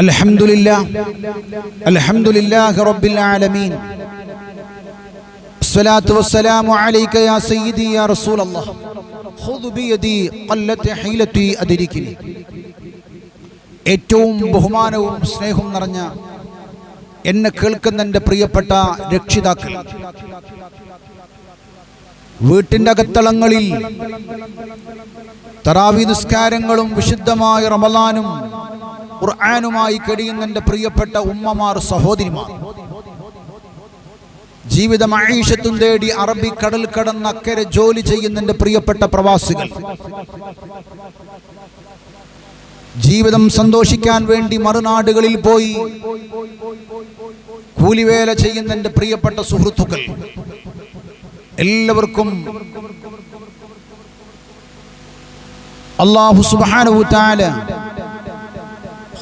الحمد لله الحمد لله رب العالمين الصلاة والسلام عليك يا سيدي يا رسول الله خذ بيدي قلت حيلتي أدركني ഏറ്റവും ബഹുമാനവും സ്നേഹവും നിറഞ്ഞ എന്നെ കേൾക്കുന്ന എൻ്റെ പ്രിയപ്പെട്ട രക്ഷിതാക്കൾ വീട്ടിന്റെ അകത്തളങ്ങളിൽ തറാവി നിസ്കാരങ്ങളും വിശുദ്ധമായ റമലാനും ഖുർആാനുമായി കഴിയുന്ന എന്റെ പ്രിയപ്പെട്ട ഉമ്മമാർ സഹോദരിമാർ. ജീവിതം ആയിഷത്തും തേടി അറബി കടൽ കടന്ന് അക്കരെ ജോലി ചെയ്യുന്ന എന്റെ പ്രിയപ്പെട്ട പ്രവാസികൾ. ജീവിതം സന്തോഷിക്കാൻ വേണ്ടി മറുനാടുകളിൽ പോയി കൂലിവേല ചെയ്യുന്ന എന്റെ പ്രിയപ്പെട്ട സുഹൃത്തുക്കൾ. എല്ലാവർക്കും അള്ളാഹു സുബാനു താല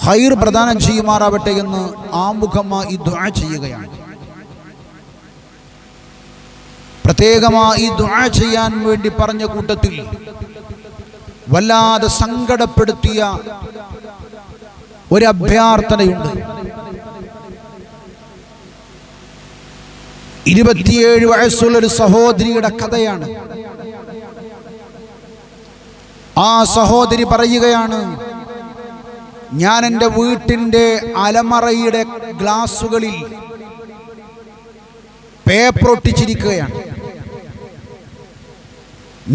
ഹൈർ പ്രദാനം ചെയ്യുമാറാവട്ടെ എന്ന് ആമുഖമായി ദുആ ചെയ്യുകയാണ്. പ്രത്യേകമായി ദുആ ചെയ്യാൻ വേണ്ടി പറഞ്ഞ കൂട്ടത്തിൽ വല്ലാതെ സങ്കടപ്പെടുത്തിയ ഒരു അഭ്യർത്ഥനയുണ്ട്. ഇരുപത്തിയേഴ് വയസ്സുള്ള ഒരു സഹോദരിയുടെ കഥയാണ്. ആ സഹോദരി പറയുകയാണ് ഞാൻ എന്റെ വീട്ടിന്റെ അലമറയുടെ ഗ്ലാസുകളിൽ പേപ്പർ ഒട്ടിച്ചിരിക്കുകയാണ്.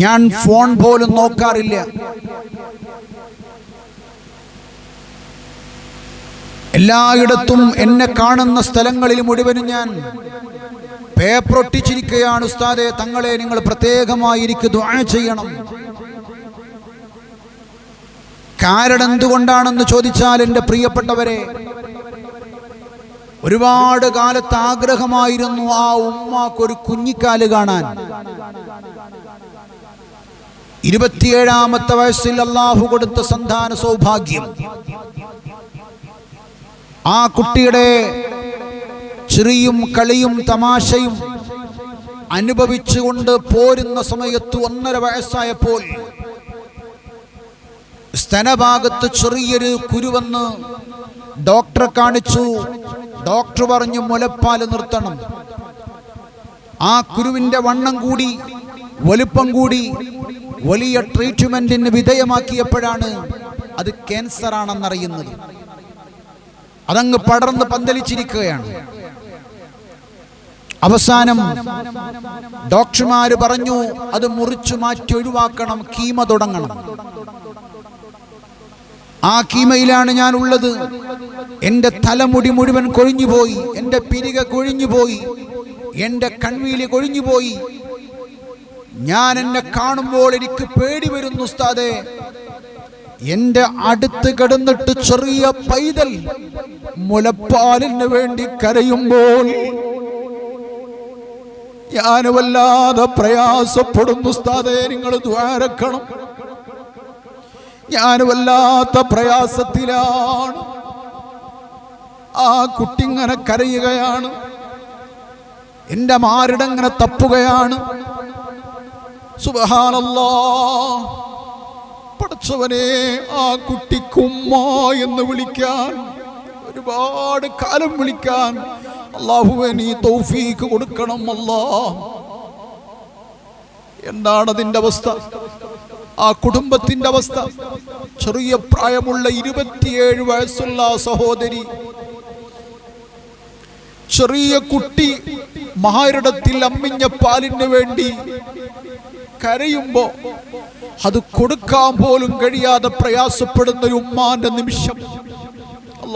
ഞാൻ ഫോൺ പോലും നോക്കാറില്ല. എല്ലായിടത്തും എന്നെ കാണുന്ന സ്ഥലങ്ങളിൽ മുഴുവനും ഞാൻ പേപ്പർ ഒട്ടിച്ചിരിക്കുകയാണ് ഉസ്താദെ. തങ്ങളെ നിങ്ങൾ പ്രത്യേകമായി എനിക്ക് ചെയ്യണം. കാരണം എന്തുകൊണ്ടാണെന്ന് ചോദിച്ചാൽ എന്റെ പ്രിയപ്പെട്ടവരെ ഒരുപാട് കാലത്ത് ആഗ്രഹമായിരുന്നു ആ ഉമ്മാക്കൊരു കുഞ്ഞിക്കാൽ കാണാൻ. ഇരുപത്തിയേഴാമത്തെ വയസ്സിൽ അള്ളാഹു കൊടുത്ത സന്താന സൗഭാഗ്യം. ആ കുട്ടിയുടെ ചെറിയും കളിയും തമാശയും അനുഭവിച്ചുകൊണ്ട് പോരുന്ന സമയത്ത് ഒന്നര വയസ്സായപ്പോൾ സ്തനഭാഗത്ത് ചെറിയൊരു കുരുവന്ന് ഡോക്ടറെ കാണിച്ചു. ഡോക്ടർ പറഞ്ഞു മുലപ്പാൽ നിർത്തണം. ആ കുരുവിന്റെ വണ്ണം കൂടി വലുപ്പം കൂടി വലിയ ട്രീറ്റ്മെന്റിന് വിധേയമാക്കിയപ്പോഴാണ് അത് ക്യാൻസർ ആണെന്നറിയുന്നത് അതങ്ങ് പടർന്ന് പന്തലിച്ചിരിക്കുകയാണ്. അവസാനം ഡോക്ടർമാര് പറഞ്ഞു അത് മുറിച്ചു മാറ്റി ഒഴിവാക്കണം കീമ തുടങ്ങണം. ആ കീമയിലാണ് ഞാൻ ഉള്ളത് എന്റെ തലമുടി മുഴുവൻ കൊഴിഞ്ഞുപോയി എന്റെ പിരിക കൊഴിഞ്ഞുപോയി എന്റെ കൺവീലി കൊഴിഞ്ഞുപോയി. ഞാൻ എന്നെ കാണുമ്പോൾ എനിക്ക് പേടി വരുന്നു ഉസ്താദേ. എന്റെ അടുത്ത് കിടന്നിട്ട് ചെറിയ പൈതൽ മുലപ്പാലിന് വേണ്ടി കരയുമ്പോൾ ഞാൻ വല്ലാതെ പ്രയാസപ്പെടുന്നു ഉസ്താദേ നിങ്ങൾ ദ്വാരക്കണം ഞാൻ വല്ലാത്ത പ്രയാസത്തിലാണ്. ആ കുട്ടി ഇങ്ങനെ കരയുകയാണ്. എന്റെ മാറിടങ്ങനെ തപ്പുകയാണ്. സുബഹാനല്ലാ പഠിച്ചവനെ ആ കുട്ടിക്കുമ്മ എന്ന് വിളിക്കാൻ ഒരുപാട് കാലം വിളിക്കാൻ അള്ളാഹുവെ നീ തൗഫീക്ക് കൊടുക്കണം അല്ലാ. എന്താണ് അതിന്റെ അവസ്ഥ? ആ കുടുംബത്തിന്റെ അവസ്ഥ? ചെറിയ പ്രായമുള്ള ഇരുപത്തിയേഴ് വയസ്സുള്ള സഹോദരി ചെറിയ കുട്ടി മഹാരിടത്തിൽ അമ്മിഞ്ഞ പാലിന് വേണ്ടി കരയുമ്പോ അത് കൊടുക്കാൻ പോലും കഴിയാതെ പ്രയാസപ്പെടുന്ന ഒരു ഉമ്മാന്റെ നിമിഷം.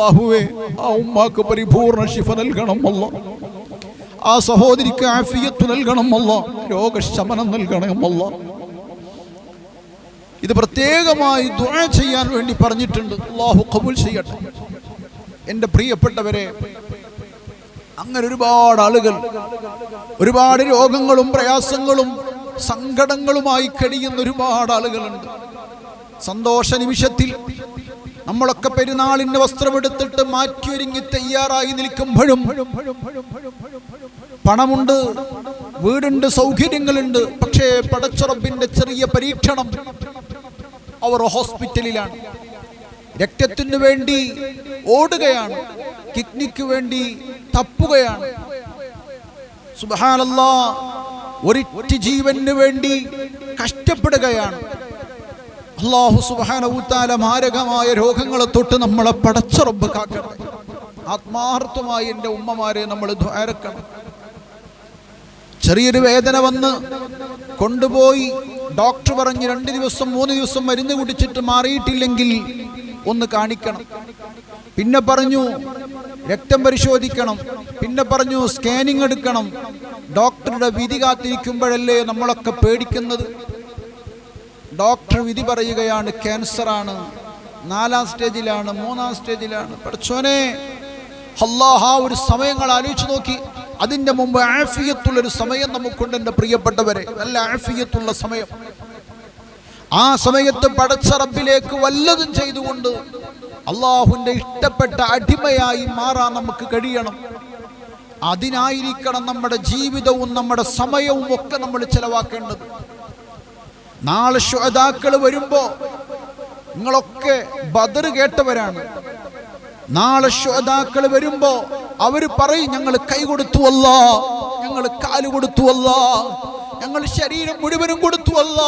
അള്ളാഹുവേ ആ ഉമ്മാക്ക് പരിപൂർണ ശിഫ നൽകണം അല്ല ആ സഹോദരിക്ക് ആഫിയത്ത് നൽകണം അല്ല രോഗശമനം നൽകണം അല്ല ഇത് പ്രത്യേകമായി ദുഴ ചെയ്യാൻ വേണ്ടി പറഞ്ഞിട്ടുണ്ട്. അള്ളാഹു കബൂൽ ചെയ്യട്ടെ. എന്റെ പ്രിയപ്പെട്ടവരെ അങ്ങനെ ഒരുപാട് ആളുകൾ ഒരുപാട് രോഗങ്ങളും പ്രയാസങ്ങളും സങ്കടങ്ങളുമായി കഴിയുന്ന ഒരുപാട് ആളുകളുണ്ട്. സന്തോഷ നിമിഷത്തിൽ നമ്മളൊക്കെ പെരുന്നാളിന്റെ വസ്ത്രമെടുത്തിട്ട് മാറ്റിയൊരുങ്ങി തയ്യാറായി നിൽക്കുമ്പോഴും പണമുണ്ട് വീടുണ്ട് സൗകര്യങ്ങളുണ്ട് പക്ഷേ പടച്ചുറപ്പിന്റെ ചെറിയ പരീക്ഷണം അവർ ഹോസ്പിറ്റലിലാണ്. രക്തത്തിനു വേണ്ടി ഓടുകയാണ് കിഡ്നിക്ക് വേണ്ടി തപ്പുകയാണ്. സുബഹാനല്ലാ ഒരിറ്റ് ജീവന് വേണ്ടി കഷ്ടപ്പെടുകയാണ്. അള്ളാഹു സുബാനവുത്താല മാരകമായ രോഗങ്ങളെ തൊട്ട് നമ്മളെ പടച്ചുറപ്പ് കാക്കണം ആത്മാർത്ഥമായി എന്റെ ഉമ്മമാരെ നമ്മൾ ദ്വാരക്കണം ചെറിയൊരു വേദന വന്ന് കൊണ്ടുപോയി ഡോക്ടർ പറഞ്ഞ് രണ്ട് ദിവസം മൂന്ന് ദിവസം മരുന്ന് കുടിച്ചിട്ട് മാറിയിട്ടില്ലെങ്കിൽ ഒന്ന് കാണിക്കണം. പിന്നെ പറഞ്ഞു രക്തം പരിശോധിക്കണം. പിന്നെ പറഞ്ഞു സ്കാനിങ് എടുക്കണം. ഡോക്ടറുടെ വിധി കാത്തിരിക്കുമ്പോഴല്ലേ നമ്മളൊക്കെ പേടിക്കുന്നത്? ഡോക്ടർ വിധി പറയുകയാണ് ക്യാൻസറാണ്. നാലാം സ്റ്റേജിലാണ് മൂന്നാം സ്റ്റേജിലാണ്. പഠിച്ചോനെ അള്ളാഹ ഒരു സമയങ്ങൾ ആലോചിച്ച് നോക്കി. അതിന്റെ മുമ്പ് ആഫിയത്തുള്ളൊരു സമയം നമുക്കുണ്ട് എന്റെ പ്രിയപ്പെട്ടവരെ. നല്ല ആഫിയത്തുള്ള സമയം. ആ സമയത്ത് പടച്ച റബ്ബിലേക്ക് വല്ലതും ചെയ്തുകൊണ്ട് അള്ളാഹുവിന്റെ ഇഷ്ടപ്പെട്ട അടിമയായി മാറാൻ നമുക്ക് കഴിയണം. അതിനായിരിക്കണം നമ്മുടെ ജീവിതവും നമ്മുടെ സമയവും ഒക്കെ നമ്മൾ ചെലവാക്കേണ്ടത്. നാളെ ശ്വതാക്കൾ വരുമ്പോ നിങ്ങളൊക്കെ ബദർ കേട്ടവരാണ്. നാളെ ശ്വതാക്കൾ വരുമ്പോ അവർ പറയും ഞങ്ങൾ കൈ കൊടുത്തു അല്ല ഞങ്ങൾ കാൽ കൊടുത്തു അല്ല ഞങ്ങൾ ശരീരം മുഴുവനും കൊടുത്തു അല്ല.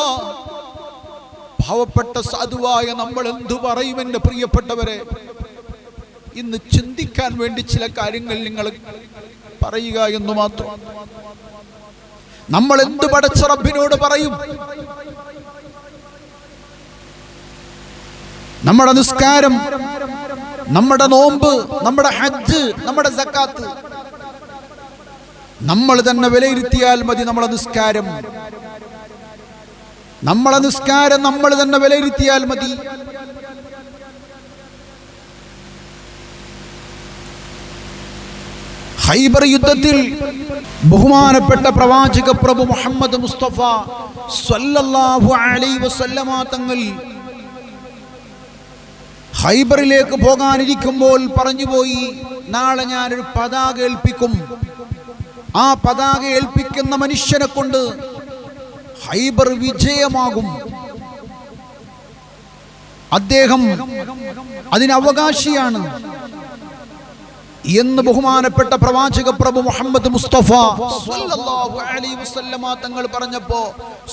ഭാവപ്പെട്ട സാധുവായ നമ്മൾ എന്തു പറയും എന്റെ പ്രിയപ്പെട്ടവരെ? ഇന്ന് ചിന്തിക്കാൻ വേണ്ടി ചില കാര്യങ്ങൾ നിങ്ങൾ പറയുക എന്ന് മാത്രം. നമ്മൾ എന്ത് പടച്ച റബ്ബിനോട് പറയും? നമ്മുടെ നിസ്കാരം നമ്മുടെ നോമ്പ് നമ്മുടെ ഹജ്ജ് നമ്മുടെ സക്കാത്ത്. നമ്മൾ തന്നെ വിലയിരുത്തിയാൽ മതി നമ്മളെ നിസ്കാരം. നമ്മളെ നിസ്കാരം നമ്മൾ തന്നെ വിലയിരുത്തിയാൽ മതി. ഹൈബർ യുദ്ധത്തിൽ ബഹുമാനപ്പെട്ട പ്രവാചക പ്രഭു മുഹമ്മദ് മുസ്തഫ സ്വല്ലല്ലാഹു അലൈഹി വസല്ലമ തങ്ങൾ ഹൈബറിലേക്ക് പോകാനിരിക്കുമ്പോൾ പറഞ്ഞുപോയി നാളെ ഞാനൊരു പതാക ഏൽപ്പിക്കും. ആ പതാക ഏൽപ്പിക്കുന്ന മനുഷ്യനെ കൊണ്ട് ഹൈബർ വിജയമാകും. അദ്ദേഹം അതിനവകാശിയാണ് എന്ന് ബഹുമാനപ്പെട്ട പ്രവാചക പ്രഭു മുഹമ്മദ് മുസ്തഫ തങ്ങൾ പറഞ്ഞപ്പോ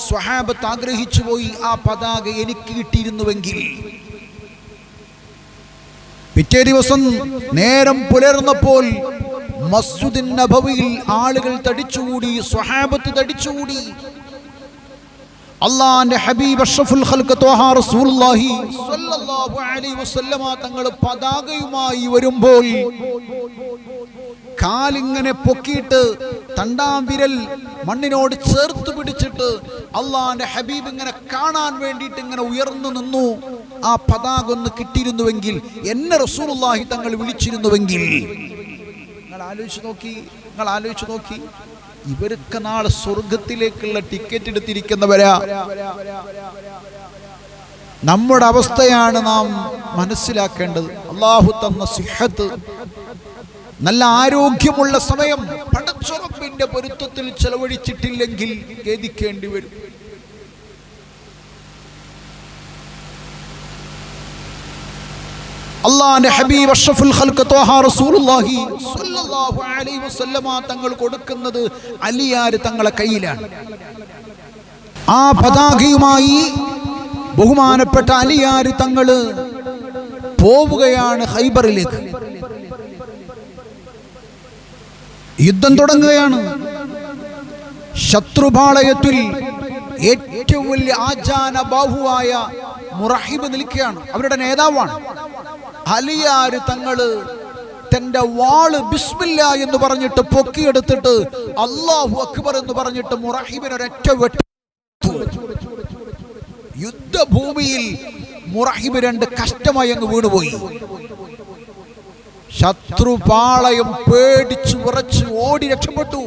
സ്വഹാബത്ത് ആഗ്രഹിച്ചു പോയി ആ പതാക എനിക്ക് കിട്ടിയിരുന്നുവെങ്കിൽ പിറ്റേ ദിവസം നേരം പുലർന്നപ്പോൾ മസ്ജിദിൻ നബവിയിൽ ആളുകൾ തടിച്ചുകൂടി സ്വഹാബത്ത് തടിച്ചുകൂടി. അള്ളാന്റെ ഹബീബ് അഷ്റഫുൽ ഖൽഖ് ത്വഹ റസൂലുള്ളാഹി സ്വല്ലല്ലാഹു അലൈഹി വസല്ലമ തങ്ങൾ പതാകയുമായി വരുമ്പോൾ കാലിങ്ങനെ പൊക്കിയിട്ട് തണ്ടാം വിരൽ മണ്ണിനോട് ചേർത്ത് പിടിച്ചിട്ട് അള്ളാന്റെ ഹബീബ് ഇങ്ങനെ കാണാൻ വേണ്ടിയിട്ട് ഇങ്ങനെ ഉയർന്നു നിന്നു. ആ പതാക ഒന്ന് കിട്ടിയിരുന്നുവെങ്കിൽ എന്നെ റസൂലുള്ളാഹി തങ്ങൾ വിളിച്ചിരുന്നുവെങ്കിൽ. നിങ്ങൾ ആലോചിച്ച് നോക്കി നിങ്ങൾ ആലോചിച്ച് നോക്കി. ഇവരൊക്കെ നാളെ സ്വർഗത്തിലേക്കുള്ള ടിക്കറ്റ് എടുത്തിരിക്കുന്നവരാ. നമ്മുടെ അവസ്ഥയാണ് നാം മനസ്സിലാക്കേണ്ടത്. അള്ളാഹു തന്ന സിഹത്ത്. നല്ല ആരോഗ്യമുള്ള സമയം പടച്ചുറപ്പിന്റെ പൊരുത്തത്തിൽ ചെലവഴിച്ചിട്ടില്ലെങ്കിൽ ഖേദിക്കേണ്ടി വരും. അള്ളാന്റെ ഹബീബ് അഷ്റഫുൽ ഖൽഖ് ത്വഹ റസൂലുള്ളാഹി സ്വല്ലല്ലാഹു അലൈഹി വസല്ലമ തങ്ങൾ കൊടുക്കുന്നത് അലിയാർ തങ്ങളെ കയ്യിലാണ്. ആ പതാകയുമായി ബഹുമാനപ്പെട്ട അലിയാർ തങ്ങൾ പോവുകയാണ് ഹൈബറിലേക്ക് യുദ്ധം തുടങ്ങുകയാണ്. ശത്രുപാളയത്തിൽ ഏറ്റവും വലിയ ആചാന ബാഹുവായ മുറഹിബ് നിൽക്കുകയാണ്. അവരുടെ നേതാവാണ്. അലിയാര് തങ്ങൾ തന്റെ വാൾ ബിസ്മില്ല എന്ന് പറഞ്ഞിട്ട് പൊക്കിയെടുത്തിട്ട് അള്ളാഹു അക്ബർ എന്ന് പറഞ്ഞിട്ട് മുറഹിബിന് ഒരൊറ്റ യുദ്ധഭൂമിയിൽ മുറഹിബ് രണ്ട് കഷ്ടമായി അങ്ങ് വീണുപോയി. ശത്രുപാളയം പേടിച്ചു വിറച്ച് ഓടി രക്ഷപ്പെട്ടു.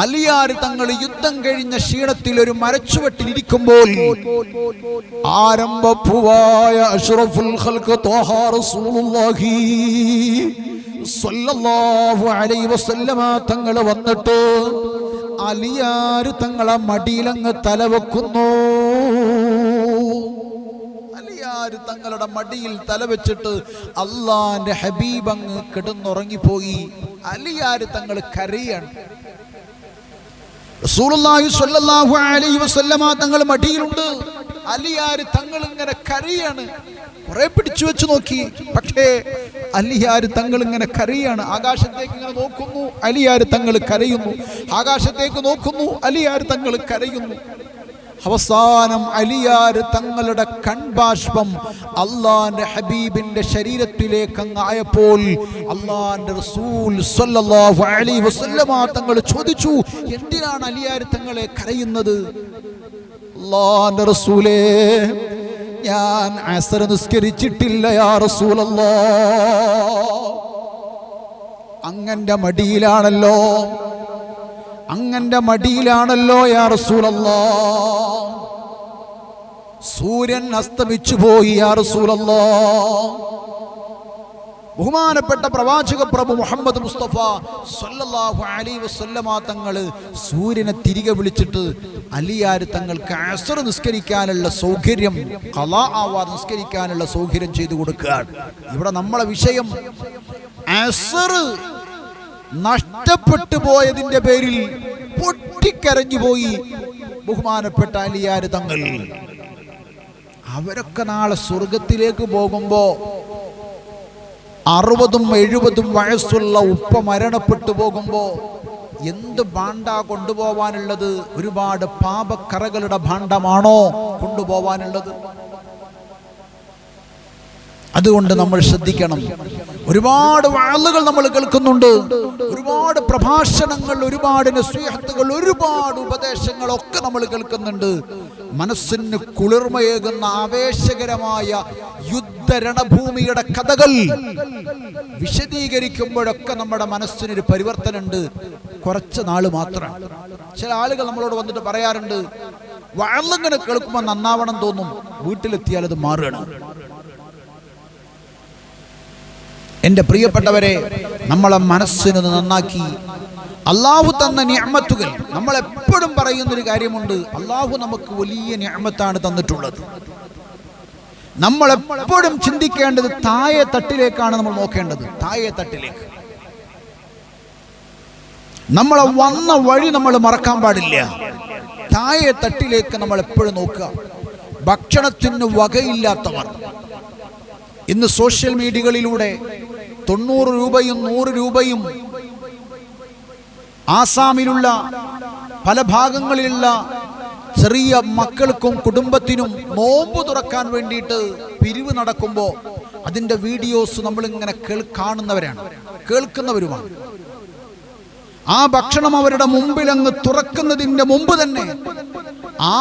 അലിയാർ തങ്ങൾ യുദ്ധം കഴിഞ്ഞ ക്ഷീണത്തിൽ ഒരു മരച്ചുവട്ടിൽ ഇരിക്കുമ്പോൾ ആരംഭപ്പുവായ അഷ്റഫുൽ ഖൽഖ് ത്വാഹ റസൂലുള്ളാഹി സ്വല്ലല്ലാഹു അലൈഹി വസല്ലമ തങ്ങൾ വന്നിട്ട് അലിയാർ തങ്ങളെ മടിയിലങ്ങ് തലവെക്കുന്നു. അലിയാർ തങ്ങളുടെ മടിയിൽ തലവെച്ചിട്ട് അള്ളാന്റെ ഹബീബ് അങ്ങ് കിടന്നുറങ്ങിപ്പോയി. അലിയാർ തങ്ങൾ കരയാണ്. റസൂലുള്ളാഹി സ്വല്ലല്ലാഹു അലൈഹി വസല്ലമ തങ്ങൾ മടിയിലുണ്ട്. അലിയാർ തങ്ങൾ ഇങ്ങനെ കരയാണ്. കുറെ പിടിച്ചു വെച്ച് നോക്കി. പക്ഷേ അലിയാർ തങ്ങൾ ഇങ്ങനെ കരയാണ്. ആകാശത്തേക്ക് ഇങ്ങനെ നോക്കുന്നു. അലിയാർ തങ്ങൾ കരയുന്നു. ആകാശത്തേക്ക് നോക്കുന്നു. അലിയാർ തങ്ങൾ കരയുന്നു. അവസാനം അലിയാർ തങ്ങളുടെ കൺബാഷ്പം അള്ളാന്റെ ഹബീബിന്റെ ശരീരത്തിലേക്ക് അങ്ങ് ആയപ്പോൾ അള്ളാന്റെ റസൂൽ സ്വല്ലല്ലാഹു അലൈഹി വസല്ലമ തങ്ങൾ ചോദിച്ചു എന്തിനാണ് അലിയാർ തങ്ങളെ കരയുന്നത്? അള്ളാന്റെ റസൂലേ ഞാൻ അസർ നിസ്കരിച്ചിട്ടില്ല യാ റസൂലല്ലാ. അങ്ങന്റെ മടിയിലാണല്ലോ അങ്ങന്റെ മടിയിലാണല്ലോ യാ റസൂലല്ലോ. സൂര്യൻ അസ്തമിച്ചു പോയി യാ റസൂലല്ലോ. ബഹുമാനപ്പെട്ട പ്രവാചക പ്രഭു മുഹമ്മദ് മുസ്തഫ സല്ലല്ലാഹു അലൈഹി വസല്ലമ തങ്ങൾ സൂര്യനെ തിരികെ വിളിച്ചിട്ട് അലിയാർ തങ്ങൾക്ക് അസർ നിസ്കരിക്കാനുള്ള സൗകര്യം കലാ ആവാർ നിസ്കരിക്കാനുള്ള സൗകര്യം ചെയ്തു കൊടുക്കുകയാണ്. ഇവിടെ നമ്മളെ വിഷയം അസർ നഷ്ടപ്പെട്ടു പോയതിന്റെ പേരിൽ പൊട്ടിക്കരഞ്ഞു പോയി ബഹുമാനപ്പെട്ട അലിയാർ തങ്ങൾ. അവരൊക്കെ നാളെ സ്വർഗത്തിലേക്ക് പോകുമ്പോ അറുപതും എഴുപതും വയസ്സുള്ള ഉപ്പ മരണപ്പെട്ടു പോകുമ്പോ എന്ത് ഭാണ്ട കൊണ്ടുപോവാനുള്ളത്? ഒരുപാട് പാപക്കറകളുടെ ഭാണ്ഡമാണോ കൊണ്ടുപോവാനുള്ളത്? അതുകൊണ്ട് നമ്മൾ ശ്രദ്ധിക്കണം. ഒരുപാട് വാളുകൾ നമ്മൾ കേൾക്കുന്നുണ്ട്. ഒരുപാട് പ്രഭാഷണങ്ങൾ ഒരുപാട് നസീഹത്തുകൾ ഒരുപാട് ഉപദേശങ്ങളൊക്കെ നമ്മൾ കേൾക്കുന്നുണ്ട്. മനസ്സിന് കുളിർമയേകുന്ന ആവേശകരമായ യുദ്ധരണഭൂമിയുടെ കഥകൾ വിശദീകരിക്കുമ്പോഴൊക്കെ നമ്മുടെ മനസ്സിനൊരു പരിവർത്തനമുണ്ട്. കുറച്ച് നാൾ മാത്രം. ചില ആളുകൾ നമ്മളോട് വന്നിട്ട് പറയാറുണ്ട് വാളിങ്ങനെ കേൾക്കുമ്പോൾ നന്നാവണം തോന്നും. വീട്ടിലെത്തിയാൽ അത് മാറുകയാണ്. എന്റെ പ്രിയപ്പെട്ടവരെ നമ്മളെ മനസ്സിനത് നന്നാക്കി. അള്ളാഹു തന്ന ഞാമത്തുകൾ നമ്മൾ എപ്പോഴും പറയുന്നൊരു കാര്യമുണ്ട് അള്ളാഹു നമുക്ക് വലിയ ഞാമത്താണ് തന്നിട്ടുള്ളത്. നമ്മൾ എപ്പോഴും ചിന്തിക്കേണ്ടത് താഴെ തട്ടിലേക്കാണ് നമ്മൾ നോക്കേണ്ടത് താഴെ തട്ടിലേക്ക്. നമ്മളെ വന്ന വഴി നമ്മൾ മറക്കാൻ പാടില്ല. താഴെ തട്ടിലേക്ക് നമ്മൾ എപ്പോഴും നോക്കുക. ഭക്ഷണത്തിന് വകയില്ലാത്തവർ. ഇന്ന് സോഷ്യൽ മീഡിയകളിലൂടെ തൊണ്ണൂറ് രൂപയും നൂറ് രൂപയും ആസാമിലുള്ള പല ഭാഗങ്ങളിലുള്ള ചെറിയ മക്കൾക്കും കുടുംബത്തിനും നോമ്പ് തുറക്കാൻ വേണ്ടിയിട്ട് പിരിവ് നടക്കുമ്പോൾ അതിന്റെ വീഡിയോസ് നമ്മളിങ്ങനെ കേൾ കാണുന്നവരാണ് കേൾക്കുന്നവരുമാണ്. ആ ഭക്ഷണം അവരുടെ മുമ്പിൽ അങ്ങ് തുറക്കുന്നതിന്റെ മുമ്പ് തന്നെ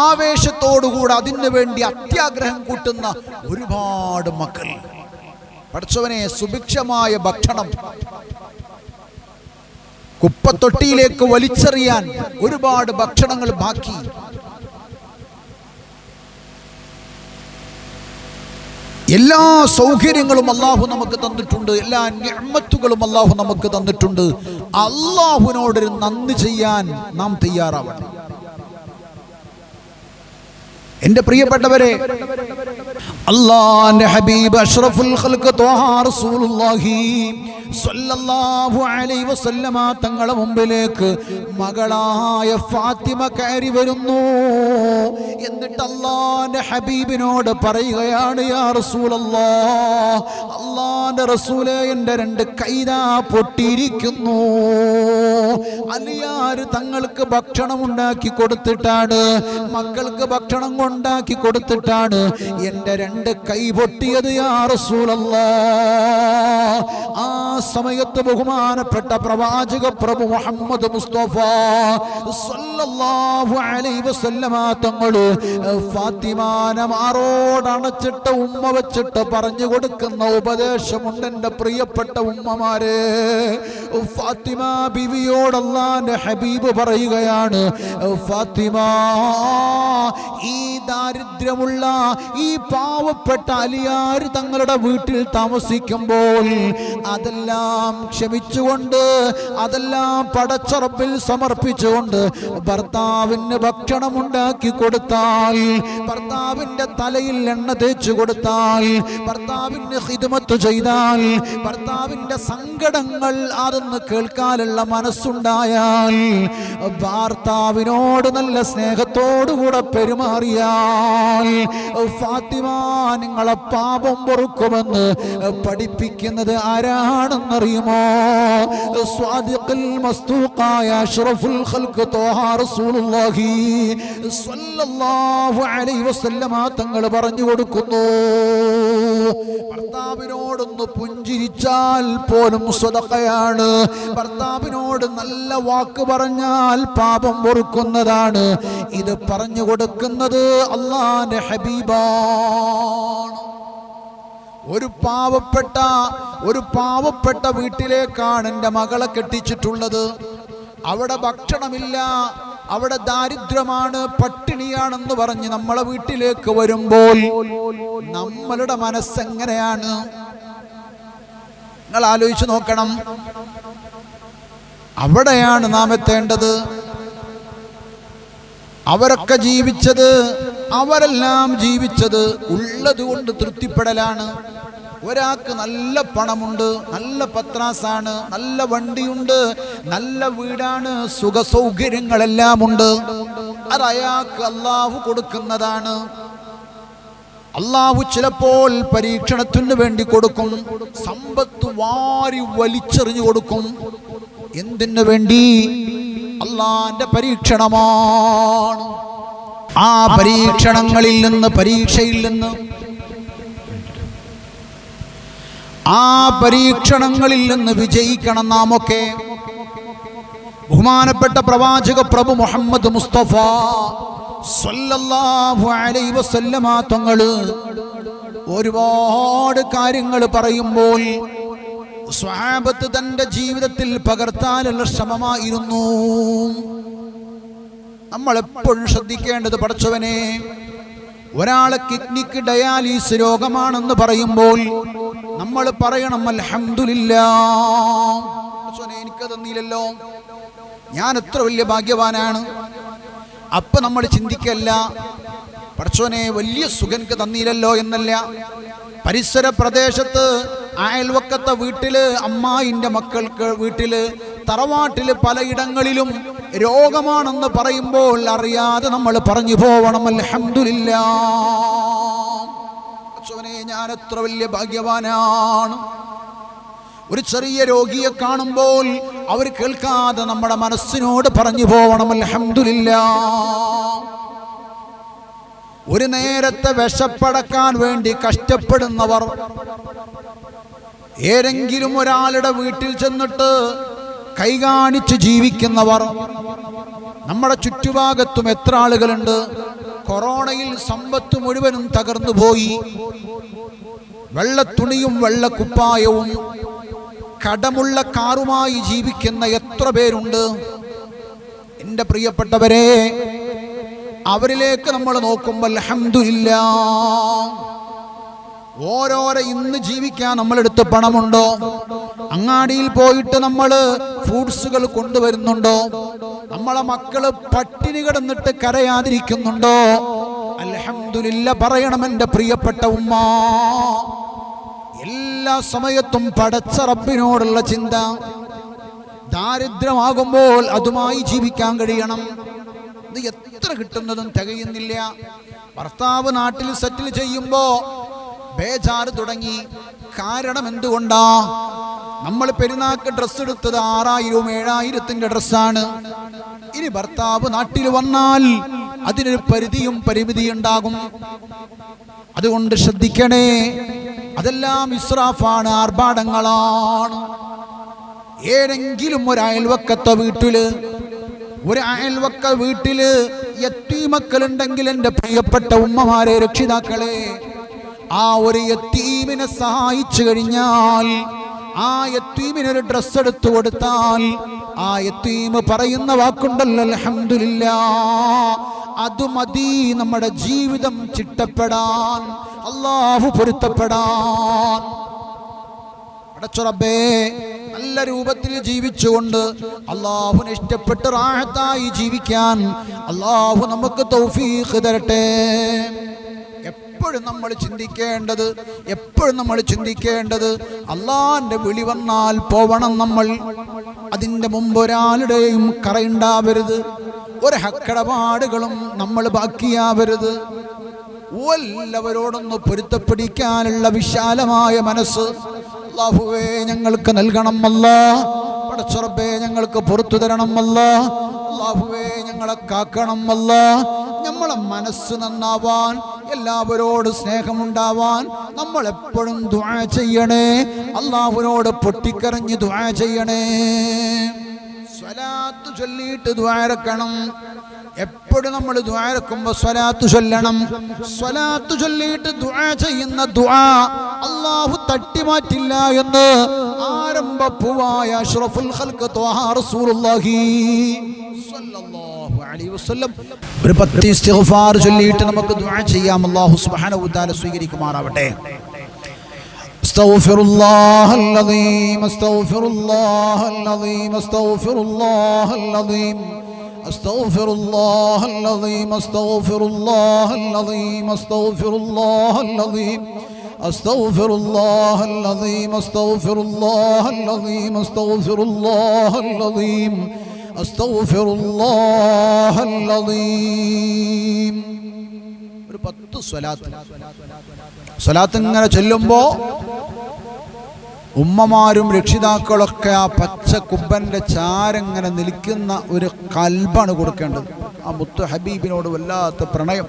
ആവേശത്തോടുകൂടെ അതിനു വേണ്ടി അത്യാഗ്രഹം കൂട്ടുന്ന ഒരുപാട് മക്കൾ. പഠിച്ചവനെ സുഭിക്ഷമായ ഭക്ഷണം. കുപ്പത്തൊട്ടിയിലേക്ക് വലിച്ചെറിയാൻ ഒരുപാട് ഭക്ഷണങ്ങൾ ബാക്കി. എല്ലാ സൗകര്യങ്ങളും അള്ളാഹു നമുക്ക് തന്നിട്ടുണ്ട് എല്ലാ ഞമ്മത്തുകളും അള്ളാഹു നമുക്ക് തന്നിട്ടുണ്ട്. അള്ളാഹുവിനോടൊരു നന്ദി ചെയ്യാൻ നാം തയ്യാറാവണം എന്റെ പ്രിയപ്പെട്ടവരെ അള്ളാന്റെ ഹബീബ് അഷ്റഫുൽ ഖൽഖ് ത്വാഹ റസൂലുള്ളാഹി സ്വല്ലല്ലാഹു അലൈഹി വസല്ലമ തങ്ങളെ മുമ്പിലേക്ക് മകളായ ഫാത്തിമ കയറി വരുന്നു. എന്നിട്ട് അള്ളാന്റെ ഹബീബിനോട് പറയുകയാണ് യാ റസൂലല്ലാ അള്ളാന്റെ റസൂലെ എന്റെ രണ്ട് കൈതാ പൊട്ടിയിരിക്കുന്നു. അലിയാര് തങ്ങൾക്ക് ഭക്ഷണം ഉണ്ടാക്കി കൊടുത്തിട്ടാണ് മക്കൾക്ക് ഭക്ഷണം ഉണ്ടാക്കി കൊടുത്തിട്ടാണ് എന്റെ രണ്ട് കൈ പൊട്ടിയത് ആ സമയത്ത് ബഹുമാനപ്പെട്ട പ്രവാചക പ്രഭു മുഹമ്മദ് മുസ്തഫ സല്ലല്ലാഹു അലൈഹി വസല്ലമ തങ്ങൾ ഫാത്തിമാനെ ഉമ്മ വെച്ചിട്ട് പറഞ്ഞു കൊടുക്കുന്ന ഉപദേശമുണ്ട് എന്റെ പ്രിയപ്പെട്ട ഉമ്മമാരെ. ഫാത്തിമ ബിവിയോട് അള്ളാന്റെ ഹബീബ് പറയുകയാണ് ഫാത്തിമ ഈ ദാരിദ്ര്യമുള്ള ഈ പാവപ്പെട്ട അലിയാർ തങ്ങളുടെ വീട്ടിൽ താമസിക്കുമ്പോൾ അതെല്ലാം ക്ഷമിച്ചുകൊണ്ട് അതെല്ലാം പടച്ചറപ്പിൽ സമർപ്പിച്ചുകൊണ്ട് ഭർത്താവിന് ഭക്ഷണം ഉണ്ടാക്കി കൊടുത്താൽ ഭർത്താവിന്റെ തലയിൽ എണ്ണ തേച്ചു കൊടുത്താൽ ഭർത്താവിന് ഹിദ്മത്ത് ചെയ്താൽ ഭർത്താവിന്റെ സങ്കടങ്ങൾ അതൊന്ന് കേൾക്കാനുള്ള മനസ്സുണ്ടായാൽ ഭർത്താവിനോട് നല്ല സ്നേഹത്തോടുകൂടെ പെരുമാറിയാൽ ഫാത്തിമ നിങ്ങളെ പാപം പൊറുക്കുമെന്ന് പഠിപ്പിക്കുന്നത് ആരാണെന്നറിയുമോ? സ്വാദിഖുൽ അഷ്റഫുൽ ഖൽഖ് റസൂലുള്ളാഹി സ്വല്ലല്ലാഹു അലൈഹി വസല്ലമ തങ്ങൾ പറഞ്ഞു കൊടുക്കുന്നു. ഭർത്താവിനോടൊന്ന് പുഞ്ചിരിച്ചാൽ പോലും സ്വതക്കയാണ്. ഭർത്താവിനോട് നല്ല വാക്ക് പറഞ്ഞാൽ പാപം പൊറുക്കുന്നതാണ്. ഇത് പറഞ്ഞു കൊടുക്കുന്നത് അള്ളാന്റെ ഒരു പാവപ്പെട്ട ഒരു പാവപ്പെട്ട വീട്ടിലേക്കാണ് എന്റെ മകളെ കെട്ടിച്ചിട്ടുള്ളത്. അവിടെ ഭക്ഷണമില്ല അവിടെ ദാരിദ്ര്യമാണ് പട്ടിണിയാണെന്ന് പറഞ്ഞ് നമ്മളെ വീട്ടിലേക്ക് വരുമ്പോൾ നമ്മളുടെ മനസ്സെങ്ങനെയാണ്? നിങ്ങൾ ആലോചിച്ചു നോക്കണം. അവിടെയാണ് നാം എത്തേണ്ടത്. അവരൊക്കെ ജീവിച്ചത് അവരെല്ലാം ജീവിച്ചത് ഉള്ളത് കൊണ്ട് തൃപ്തിപ്പെടലാണ്. ഒരാൾക്ക് നല്ല പണമുണ്ട് നല്ല പത്രാസാണ് നല്ല വണ്ടിയുണ്ട് നല്ല വീടാണ് സുഖസൗകര്യങ്ങളെല്ലാം ഉണ്ട് അത് അയാൾക്ക് അള്ളാഹു കൊടുക്കുന്നതാണ്. അള്ളാഹു ചിലപ്പോൾ പരീക്ഷണത്തിന് വേണ്ടി കൊടുക്കും സമ്പത്ത് വാരി വലിച്ചെറിഞ്ഞു കൊടുക്കും. എന്തിനു വേണ്ടി? അള്ളാന്റെ പരീക്ഷണമാണ്. ആ പരീക്ഷണങ്ങളിൽ നിന്ന് പരീക്ഷയിൽ നിന്ന് ആ പരീക്ഷണങ്ങളിൽ നിന്ന് വിജയിക്കണം നാം ഒക്കെ ബഹുമാനപ്പെട്ട പ്രവാചക പ്രഭു മുഹമ്മദ് മുസ്തഫ സല്ലല്ലാഹു അലൈഹി വസല്ലമ തങ്ങൾ ഒരുപാട് കാര്യങ്ങൾ പറയുമ്പോൾ സ്വാപത്ത് തന്റെ ജീവിതത്തിൽ പകർത്താനുള്ള ശ്രമമായിരുന്നു. നമ്മൾ എപ്പോഴും ശ്രദ്ധിക്കേണ്ടത് പഠിച്ചവനെ ഒരാളെ കിഡ്നിക്ക് ഡയാലിസ് രോഗമാണെന്ന് പറയുമ്പോൾ നമ്മൾ പറയണം പടച്ചോനെ എനിക്ക് തന്നില്ലല്ലോ ഞാൻ എത്ര വലിയ ഭാഗ്യവാനാണ്. അപ്പൊ നമ്മൾ ചിന്തിക്കല്ല പടച്ചോനെ വലിയ സുഖൻക്ക് തന്നില്ലല്ലോ എന്നല്ല. പരിസര പ്രദേശത്ത് അയൽവക്കത്തെ വീട്ടിൽ അമ്മായിന്റെ മക്കൾക്ക് വീട്ടിൽ തറവാട്ടിൽ പലയിടങ്ങളിലും രോഗമാണെന്ന് പറയുമ്പോൾ അറിയാതെ നമ്മൾ പറഞ്ഞു പോവണം. പടച്ചോനെ ഞാൻ എത്ര വലിയ ഭാഗ്യവാനാണ്. ഒരു ചെറിയ രോഗിയെ കാണുമ്പോൾ അവർ കേൾക്കാതെ നമ്മുടെ മനസ്സിനോട് പറഞ്ഞു പോവണം. അൽഹംദുലില്ലാ. ഒരു നേരത്തെ വിശപ്പടക്കാൻ വേണ്ടി കഷ്ടപ്പെടുന്നവർ ഏതെങ്കിലും ഒരാളുടെ വീട്ടിൽ ചെന്നിട്ട് കൈകാണിച്ച് ജീവിക്കുന്നവർ നമ്മുടെ ചുറ്റുഭാഗത്തും എത്ര ആളുകളുണ്ട്? കൊറോണയിൽ സമ്പത്ത് മുഴുവനും തകർന്നു പോയി. വെള്ളത്തുണിയും വെള്ളക്കുപ്പായവും കടമുള്ള കാറുമായി ജീവിക്കുന്ന എത്ര പേരുണ്ട്? എന്റെ പ്രിയപ്പെട്ടവരെ അവരിലേക്ക് നമ്മൾ നോക്കുമ്പോൾ അൽഹംദുലില്ല. ഓരോരോ ഇന്ന് ജീവിക്കാൻ നമ്മളെടുത്ത് പണമുണ്ടോ? അങ്ങാടിയിൽ പോയിട്ട് നമ്മൾ ഫ്രൂട്ട്സുകൾ കൊണ്ടുവരുന്നുണ്ടോ? നമ്മളെ മക്കൾ പട്ടിണി കിടന്നിട്ട് കരയാതിരിക്കുന്നുണ്ടോ? അലഹമില്ല പറയണം എന്റെ പ്രിയപ്പെട്ട ഉമ്മ. എല്ലാ സമയത്തും പടച്ച റബ്ബിനോടുള്ള ചിന്ത. ദാരിദ്ര്യമാകുമ്പോൾ അതുമായി ജീവിക്കാൻ കഴിയണം. ഇത് എത്ര കിട്ടുന്നതും തികയുന്നില്ല. ഭർത്താവ് നാട്ടിൽ സെറ്റിൽ ചെയ്യുമ്പോ ബേജാറ് തുടങ്ങി. കാരണം എന്തുകൊണ്ടാ? നമ്മൾ പെരുന്നാക്ക് ഡ്രസ്സ് എടുത്തത് ആറായിരവും ഏഴായിരത്തിന്റെ ഡ്രസ്സാണ്. ഇനി ഭർത്താവ് നാട്ടിൽ വന്നാൽ അതിനൊരു പരിധിയും പരിമിതി ഉണ്ടാകും അതുകൊണ്ട് ശ്രദ്ധിക്കണേ അതെല്ലാം ഇസ്രാഫാണ് ആർഭാടങ്ങളാണ്. ഏതെങ്കിലും ഒരു അയൽവക്കത്തെ വീട്ടിൽ ഒരു അയൽവക്ക വീട്ടിൽ എത്തീമക്കളുണ്ടെങ്കിൽ എന്റെ പ്രിയപ്പെട്ട ഉമ്മമാരെ രക്ഷിതാക്കളെ ആ ഒരു എത്തീമിനെ സഹായിച്ചു കഴിഞ്ഞാൽ ആ എത്തീമിനൊരു ഡ്രസ് എടുത്തു കൊടുത്താൽ ആ എത്തീമ് പറയുന്ന വാക്കുണ്ടല്ലോ അലഹമില്ല അത് മതി നമ്മുടെ ജീവിതം ചിട്ടപ്പെടാൻ അള്ളാഹു പൊരുത്തപ്പെടാൻ. അടച്ചുറബേ നല്ല രൂപത്തിൽ ജീവിച്ചുകൊണ്ട് അള്ളാഹുവിന് ഇഷ്ടപ്പെട്ട് റാഹത്തായി ജീവിക്കാൻ അള്ളാഹു നമുക്ക് തൗഫീഖ് തരട്ടെ. എപ്പോഴും നമ്മൾ ചിന്തിക്കേണ്ടത് എപ്പോഴും നമ്മൾ ചിന്തിക്കേണ്ടത് അള്ളാഹിന്റെ വിളി വന്നാൽ പോവണം നമ്മൾ. അതിന്റെ മുമ്പ് ഒരാളുടെയും കറയുണ്ടാവരുത്. ഒരു ഹക്കടപാടുകളും നമ്മൾ ബാക്കിയാവരുത്. എല്ലാവരോടൊന്ന് പൊരുത്തപ്പെടിക്കാനുള്ള വിശാലമായ മനസ്സ് അള്ളാഹുവേ ഞങ്ങൾക്ക് നൽകണം അല്ല. പടച്ചുറബേ ഞങ്ങൾക്ക് പുറത്തു തരണം അല്ല. അള്ളാഹുവേ ഞങ്ങളെ കാക്കണം അല്ല. നമ്മളെ മനസ്സ് നന്നാവാൻ എല്ലാവരോട് സ്നേഹമുണ്ടാവാൻ നമ്മൾ എപ്പോഴും ദുആ ചെയ്യണേ. അള്ളാഹുവിനോട് പൊട്ടിക്കരഞ്ഞ് ദുആ ചെയ്യണേ. സ്വലാത്ത് ചൊല്ലിയിട്ട് ദ്വാരക്കണം എപ്പോഴും നമ്മൾ ദ്വാരക്കുമ്പോ സ്വലാത്ത് ചൊല്ലണം. സ്വലാത്ത് ചൊല്ലിയിട്ട് ദുആ ചെയ്യുന്ന ദുആ അള്ളാഹു തട്ടിമാറ്റില്ല എന്ന് ആരംഭ പൂവായ അഷ്റഫുൽ ഖൽഖ് ത്വഹ റസൂലുള്ളാഹി സ്വല്ലല്ലാഹു അലൈഹി വസല്ലം ഒരു പത്ത് ഇസ്തിഗ്ഫാർ ചൊല്ലിയിട്ട് നമുക്ക് ദുആ ചെയ്യാം അല്ലാഹു സുബ്ഹാനഹു വ തആല സ്വീകരിക്കുമാറാവട്ടെ استغفر الله العظيم استغفر الله العظيم استغفر الله العظيم استغفر الله العظيم استغفر الله العظيم استغفر الله العظيم استغفر الله العظيم استغفر الله العظيم استغفر الله العظيم استغفر الله العظيم ഒരു പത്ത് സ്വലാത്ത് സ്വലാത്ത് ഇങ്ങനെ ചൊല്ലുമ്പോ ഉമ്മമാരും രക്ഷിതാക്കളൊക്കെ ആ പച്ച കുബ്ബന്റെ ചാരങ്ങനെ നിൽക്കുന്ന ഒരു കൽബാണ് കൊടുക്കേണ്ടത് ആ മുത്തു ഹബീബിനോട് വല്ലാത്ത പ്രണയം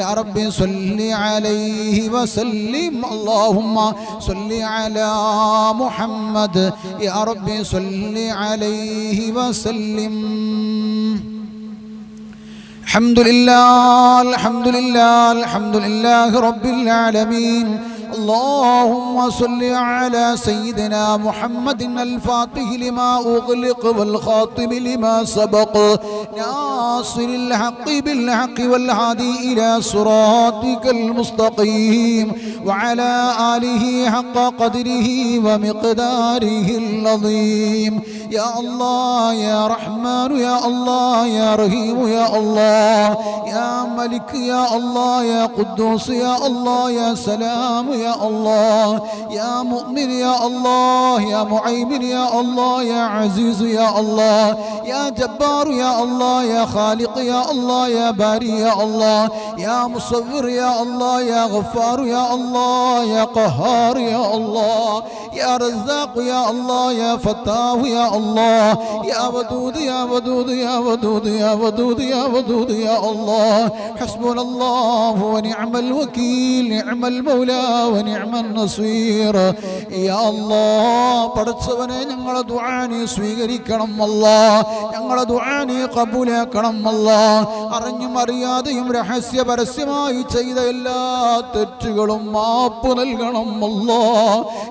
رب صل عليه وسلم اللهم صل على محمد يا رب صل عليه وسلم الحمد لله الحمد لله الحمد لله رب العالمين اللهم صل على سيدنا محمد الفاتح لما أغلق والخاطب لما سبق ناصر الحق بالحق والهادي إلى صراطك المستقيم وعلى آله حق قدره ومقداره العظيم. يا الله يا رحمن يا الله يا رحيم يا الله يا ملك يا الله يا قدوس يا الله يا سلام يا الله يا مؤمن يا الله يا معيمن يا الله يا عزيز يا الله يا جبار يا الله يا خالق يا الله يا باري يا الله يا مصور يا الله يا غفار يا الله يا قهار يا الله يا رزاق يا الله يا فتاه يا الله يا ودود يا ودود يا ودود يا ودود يا ودود يا الله حسبنا الله ونعم الوكيل نعم المولى പഠിച്ചവനെ ഞങ്ങളെ ദുആനി സ്വീകരിക്കണം അല്ല ഞങ്ങളെ ദുആനി കബൂലാക്കണം അല്ല അറിഞ്ഞും അറിയാതെയും രഹസ്യ പരസ്യമായി ചെയ്ത എല്ലാ തെറ്റുകളും മാപ്പ് നൽകണം അല്ല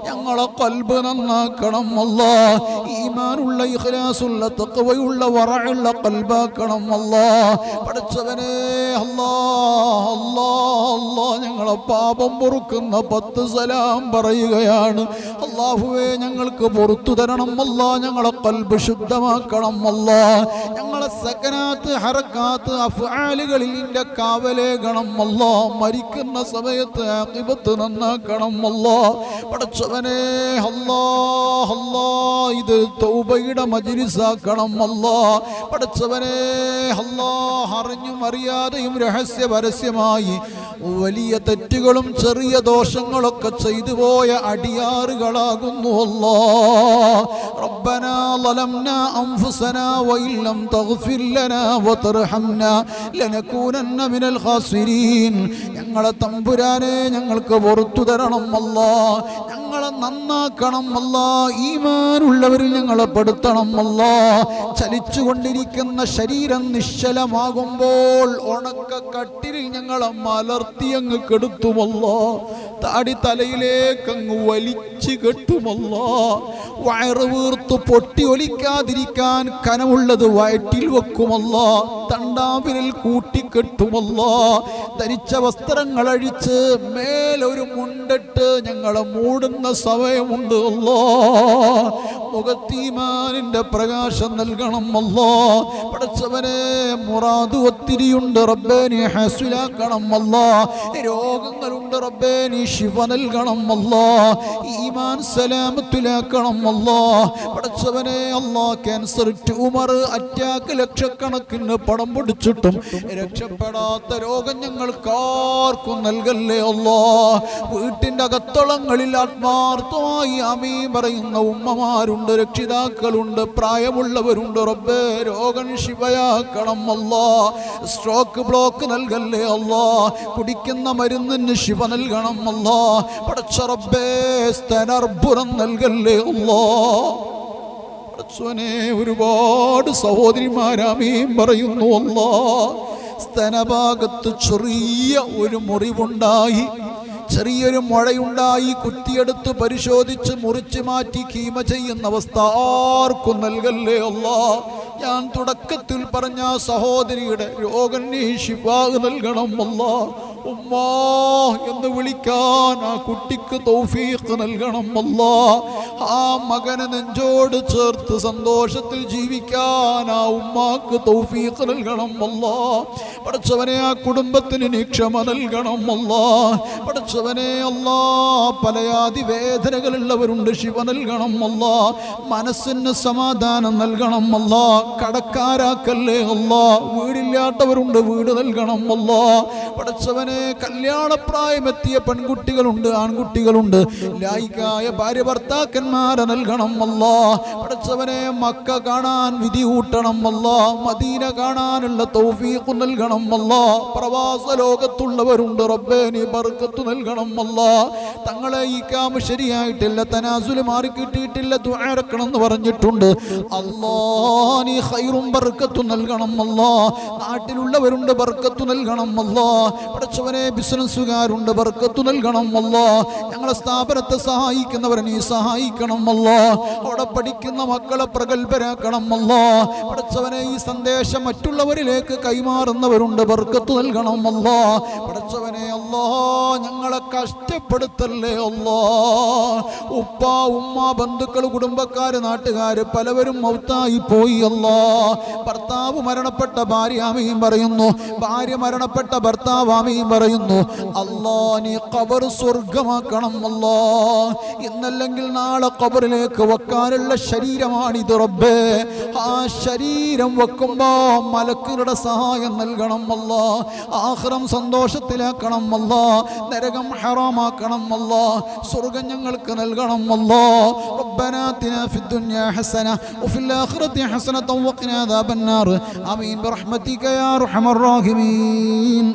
ഞങ്ങളെ കൽബ് നന്നാക്കണം അല്ല ഈമാനുള്ള ഇഖ്ലാസുള്ള തക്കവയുള്ള വറയുള്ള കൽബാക്കണം അല്ല പഠിച്ചവനെ അല്ലാ അല്ലാ അല്ലാ ഞങ്ങളെ പാപം പൊറുക്കുന്ന പത്ത് സലാം പറയുകയാണ്. അള്ളാഹുവേ ഞങ്ങൾക്ക് പുറത്തു തരണം. അല്ല ഞങ്ങളെ കൽബ് ശുദ്ധമാക്കണം. അല്ല ഞങ്ങളെ സകനാത്ത് ഹറക്കാത്ത് അഫ്ആലുകളിൽ നിന്റെ കാവലേകണം. അല്ല മരിക്കുന്ന സമയത്ത് ആഖിബത്ത് നന്നാക്കണം. അല്ല പടച്ചവനെ ഇത് തൗബയുടെ മജിലിസാക്കണം. അല്ല പടച്ചവനെ അറിഞ്ഞും അറിയാതെയും രഹസ്യ പരസ്യമായി വലിയ തെറ്റുകളും ചെറിയ ദോഷങ്ങളൊക്കെ ചെയ്തു പോയ അടിയാറുകളാകുന്നു അല്ലാ ربنا ظلمنا أنفسنا وإن لم تغفر لنا وترحمنا لنكونن من الخاسرين ഞങ്ങളെ തമ്പുരാനെ ഞങ്ങൾക്ക് പുറത്തു തരണം അല്ലാ ഞങ്ങളെ നന്നാക്കണം അല്ല. ഈമാനുള്ളവരിൽ ഞങ്ങളെ പെടുത്തണം അല്ല. ചലിച്ചുകൊണ്ടിരിക്കുന്ന ശരീരം നിശ്ചലമാകുമ്പോൾ ഉണക്ക കട്ടിലിൽ ഞങ്ങളെ മലർത്തി അങ്ങ് കെടുത്തുമല്ല താടി തലയിലേക്ക് അങ്ങ് വലിച്ചു കെട്ടുമല്ല വയറ് വീർത്ത് പൊട്ടി ഒലിക്കാതിരിക്കാൻ കനമുള്ളത് വയറ്റിൽ വെക്കുമല്ലോ തണ്ടാവിരൽ കൂട്ടിക്കെട്ടുമല്ലോ. ധരിച്ച വസ്ത്രങ്ങൾ അഴിച്ച് മേലൊരു മുണ്ടിട്ട് ഞങ്ങളെ മൂടുന്ന സമയമുണ്ട് അല്ലോ. മുഖത്തീമാനിന്റെ പ്രകാശം നൽകണം അല്ലോ. പഠിച്ചവനെ മുറാദ് ഒത്തിരിയുണ്ട് റബ്ബേ നീ ഹസുലാക്കണം അല്ലോ. രോഗങ്ങളുണ്ട് റബ്ബേ നീ ശിവ നൽകണം അല്ലോ. ഈമാൻ സലാമത്തിലാക്കണം അല്ലോ. പഠിച്ചവനെ അല്ലോ ക്യാൻസർ ട്യൂമർ അറ്റാക്ക് ലക്ഷക്കണക്കിന് പണം പിടിച്ചിട്ടും രക്ഷപ്പെടാത്ത രോഗം ഞങ്ങൾ കാർക്കും നൽകല്ലേ അല്ലോ വീട്ടിന്റെ അകത്തളങ്ങളിൽ ആത്മാർത്ഥമായി അമീ പറയുന്ന ഉമ്മമാരുണ്ട് രക്ഷിതാക്കളുണ്ട് പ്രായമുള്ളവരുണ്ട്. റബ്ബേ രോഗം ശിവയാക്കണം അല്ലോ സ്ട്രോക്ക് ബ്ലോക്ക് നൽകല്ലേ അല്ലോ കുടിക്കുന്ന മരുന്നിന് ശിവ നൽകണം അല്ലോ പടച്ച റബ്ബേ സ്തനർഭുരം നൽകല്ലേ അല്ലോ പടച്ചോനെ ഒരുപാട് സഹോദരിമാരാമീം പറയുന്നു അല്ലാ സ്തനഭാഗത്ത് ചെറിയ ഒരു മുറിവുണ്ടായി ചെറിയൊരു മുഴയുണ്ടായി കുത്തിയെടുത്ത് പരിശോധിച്ച് മുറിച്ച് മാറ്റി കീമ ചെയ്യുന്ന അവസ്ഥ ആർക്കും നൽകല്ലേ അല്ലാ? ഞാൻ തുടക്കത്തിൽ പറഞ്ഞ സഹോദരിയുടെ രോഗം നീ ശിവാഗ് നൽകണം അല്ല. ഉമ്മാ എന്ന് വിളിക്കാൻ ആ കുട്ടിക്ക് തൗഫീഖ് നൽകണം അല്ല. ആ മകനെ നെഞ്ചോട് ചേർത്ത് സന്തോഷത്തിൽ ജീവിക്കാൻ ആ ഉമ്മാക്ക് തൗഫീഖ് നൽകണം അല്ല. പഠിച്ചവനെ ആ കുടുംബത്തിന് നീ ക്ഷമ നൽകണം അല്ല. പഠിച്ചവനെ അല്ല പലയാതി വേദനകളുള്ളവരുണ്ട് ശിവ നൽകണം അല്ല. മനസ്സിന് സമാധാനം നൽകണം അല്ലാ. കടക്കാരാക്കല്ലേ അല്ല? വീടില്ലാത്തവരുണ്ട് വീട് നൽകണം അല്ല. പഠിച്ചവനെ കല്യാണപ്രായം കല്യാണപ്രായമെത്തിയ പെൺകുട്ടികളുണ്ട് ആൺകുട്ടികളുണ്ട്. ലായിക്കായ ഭാര്യ ഭർത്താക്കന്മാരെ നൽകണം അല്ല. പഠിച്ചവനെ മക്ക കാണാൻ വിധി കൂട്ടണം അല്ല. മദീന കാണാനുള്ള തൗഫീഖ് നൽകണം അല്ല. പ്രവാസ ലോകത്തുള്ളവരുണ്ട് റബ്ബേ നീ ബർക്കത്ത് നൽകണം അല്ല. തങ്ങളെ ഈ കാമ ശരിയായിട്ടില്ല തനാസുൽ മാറി കിട്ടിയിട്ടില്ല ദുആറക്കണം എന്ന് പറഞ്ഞിട്ടുണ്ട്. അല്ലാ നീ ഖൈറും ബർക്കത്തു നൽകണം അല്ലാ. നാട്ടിലുള്ളവരുണ്ട് ബർക്കത്തു നൽകണം അല്ലാ. പഠിച്ചവനെ ബിസിനസ്സുകാരുണ്ട് ബർക്കത്തു നൽകണം അല്ലാ. ഞങ്ങളെ സ്ഥാപനത്തെ സഹായിക്കുന്നവരെ നീ സഹായിക്കണം അല്ലാ. അവിടെ പഠിക്കുന്ന മക്കളെ പ്രഗത്ഭരാക്കണം അല്ലാ. പഠിച്ചവനെ ഈ സന്ദേശം മറ്റുള്ളവരിലേക്ക് കൈമാറുന്നവരുണ്ട് ബർക്കത്തു നൽകണം അല്ലാ. പഠിച്ചവനെ അല്ലാ ഞങ്ങളെ കഷ്ടപ്പെടുത്തല്ലേ അല്ലാ ഉപ്പ ഉമ്മ ബന്ധുക്കൾ കുടുംബക്കാര് നാട്ടുകാര് പലവരും മൗത്തായി പോയി അല്ലോ ഭർത്താവ് മരണപ്പെട്ട ഭാര്യ ആമയും പറയുന്നു. ഭാര്യ മരണപ്പെട്ട ഭർത്താവ് ആമയും പറയുന്നു അല്ലോ നീ കബർ സ്വർഗമാക്കണം അല്ലോ ഇന്നല്ലെങ്കിൽ നാളെ കബറിലേക്ക് വെക്കാനുള്ള ശരീരമാണിത് റബ്ബേ. ആ ശരീരം വെക്കുമ്പോ മലക്കുകളുടെ സഹായം നൽകണം അല്ലോ ആഹ്റം സന്തോഷത്തിലാക്കണം അല്ലാ നരകം ഹറാമാക്കണം അല്ലാ സ്വർഗം ഞങ്ങൾക്ക് നൽകണം അല്ലാ ربنا آتنا في الدنيا حسنة وفي الآخرة حسنة وقنا عذاب النار آمين برحمتك يا أرحم الراحمين